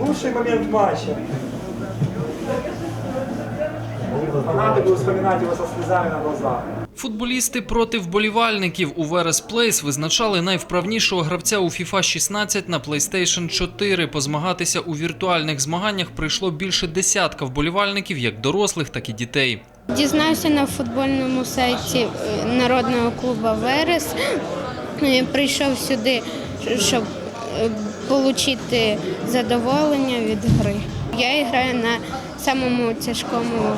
Лучший момент матча. Фанаты будут вспоминать его со слезами на глазах. Футболісти проти вболівальників у Верес Плейс визначали найвправнішого гравця у FIFA 16 на PlayStation 4. Позмагатися у віртуальних змаганнях прийшло більше десятка вболівальників, як дорослих, так і дітей. Дізнався на футбольному сайті е, народного клубу Верес. Е, Прийшов сюди, щоб отримати задоволення від гри. Я граю на самому тяжкому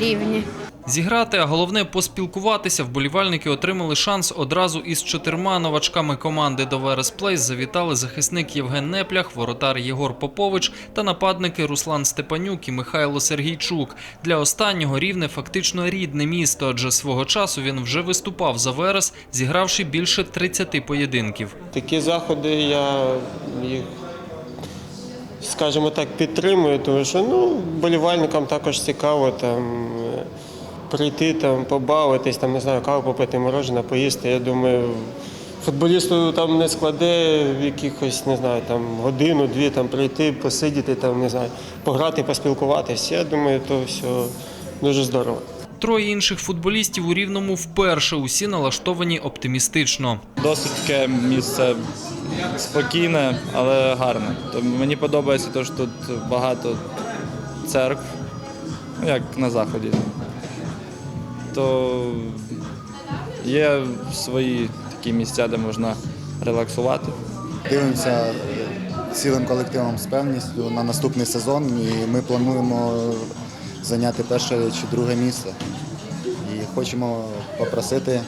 рівні. Зіграти, а головне поспілкуватися, вболівальники отримали шанс одразу із чотирма новачками команди до Верес Плейс завітали захисник Євген Неплях, воротар Єгор Попович та нападники Руслан Степанюк і Михайло Сергійчук. Для останнього рівне фактично рідне місто, адже свого часу він вже виступав за Верес, зігравши більше 30 поєдинків. Такі заходи я їх, скажімо так, підтримую, тому що ну, болівальникам також цікаво там, е, прийти, там, побавитись, там, не знаю, каву попити, морожене, поїсти. Я думаю, футболісту там не складе в якихось, не знаю, там, годину-дві там, прийти, посидіти, там, не знаю, пограти, поспілкуватись. Я думаю, то все дуже здорово. Троє інших футболістів у рівному вперше усі налаштовані оптимістично. Досить таке місце спокійне, але гарне. То мені подобається те, що тут багато церкв, ну, як на заході. То є свої такі місця, де можна релаксувати. Дивимося цілим колективом з певністю на наступний сезон і ми плануємо зайняти перше чи друге місце. Хочемо попросити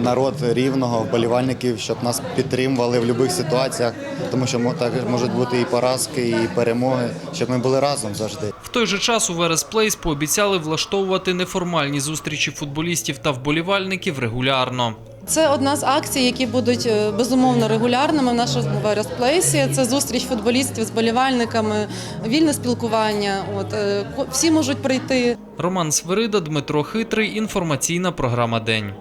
народ рівного, вболівальників, щоб нас підтримували в будь-яких ситуаціях, тому що так можуть бути і поразки, і перемоги, щоб ми були разом завжди. В той же час у Верес Плейс пообіцяли влаштовувати неформальні зустрічі футболістів та вболівальників регулярно. Це одна з акцій, які будуть е, безумовно регулярними в нашому Вересплейсі. Це зустріч футболістів з болівальниками, вільне спілкування. От е, всі можуть прийти. Роман Свирида, Дмитро Хитрий. Інформаційна програма День.